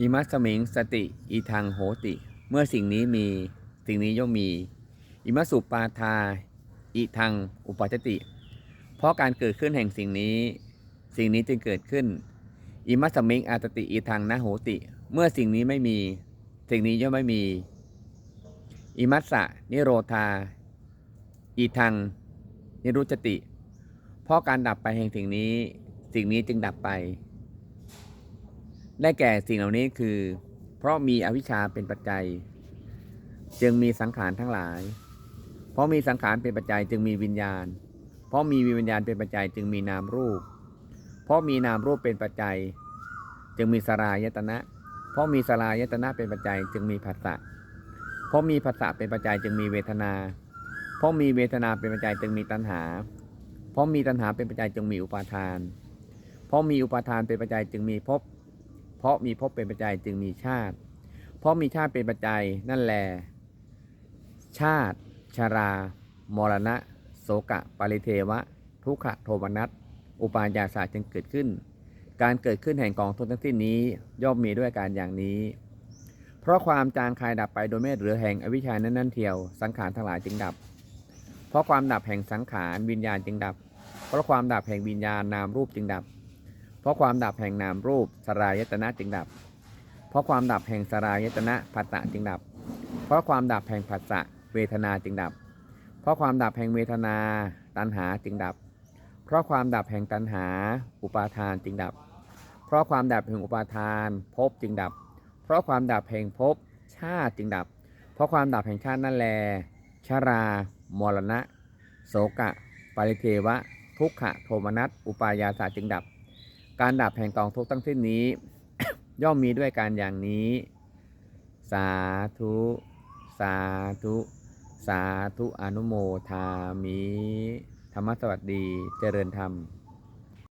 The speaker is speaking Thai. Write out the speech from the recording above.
อิมัสมิงสติอีทางโหติ เมื่อสิ่งนี้มีสิ่งนี้ย่อมมี อิมัสุปาทาอีทางอุปาจติ เพราะการเกิดขึ้นแห่งสิ่งนี้ สิ่งนี้จึงเกิดขึ้น อิมัสมิงอาตติอีทางนะโหติ เมื่อสิ่งนี้ไม่มี สิ่งนี้ย่อมไม่มี อิมัสสะนิโรธาอีทางนิรุจติ เพราะการดับไปแห่งสิ่งนี้ สิ่งนี้จึงดับไป ได้แก่สิ่งเหล่านี้คือ เพราะมีอวิชชาเป็นปัจจัย จึงมีสังขารทั้งหลาย เพราะมีสังขารเป็นปัจจัย จึงมีวิญญาณ เพราะมีวิญญาณเป็นปัจจัย จึงมีนามรูป เพราะมีนามรูปเป็นปัจจัย จึงมีสลายตนะ เพราะมีสลายตนะเป็นปัจจัย จึงมีผัสสะ เพราะมีผัสสะเป็นปัจจัย จึงมีเวทนา เพราะมีเวทนาเป็นปัจจัย จึงมีตัณหา เพราะมีตัณหาเป็นปัจจัย จึงมีอุปาทาน เพราะมีอุปาทานเป็นปัจจัย จึงมีภพ เพราะมีภพเป็นปัจจัยจึงมีชาติ เพราะมีชาติเป็นปัจจัยนั่นแล ชาติ ชรา มรณะ โสกะ ปริเทวะ ทุกขะโทมนัส อุปาญาสาจึงเกิดขึ้น การเกิดขึ้นแห่งกองทุนทั้งสิ้นนี้ย่อมมีด้วยการอย่างนี้ เพราะความจางคายดับไปโดยไม่เหลือแห่งอวิชชานั้นนั่นเทียว สังขารทั้งหลายจึงดับ เพราะความดับแห่งสังขารวิญญาณจึงดับ เพราะความดับแห่งวิญญาณนามรูปจึงดับ เพราะความดับแห่งนามรูปสรายตนะจึงดับ เพราะความดับแห่งสรายตนะผัสสะจึงดับ เพราะความดับแห่งผัสสะเวทนาจึงดับ เพราะความดับแห่งเวทนาตัณหาจึงดับ เพราะความดับแห่งตัณหา อุปาทานจึงดับ เพราะความดับแห่งอุปาทานภพจึงดับ เพราะความดับแห่งภพชาติจึงดับ เพราะความดับแห่งชาตินั่นแล ชรา มรณะ โสกะ ปริเทวะ ทุกขะ โทมนัส อุปายาสาจึงดับ การดับแห่งกองทุกข์ตั้งสิ้นนี้ ย่อมมีด้วยการอย่างนี้ สาธุ สาธุ สาธุอนุโมทามิ ธรรมสวัสดี เจริญธรรม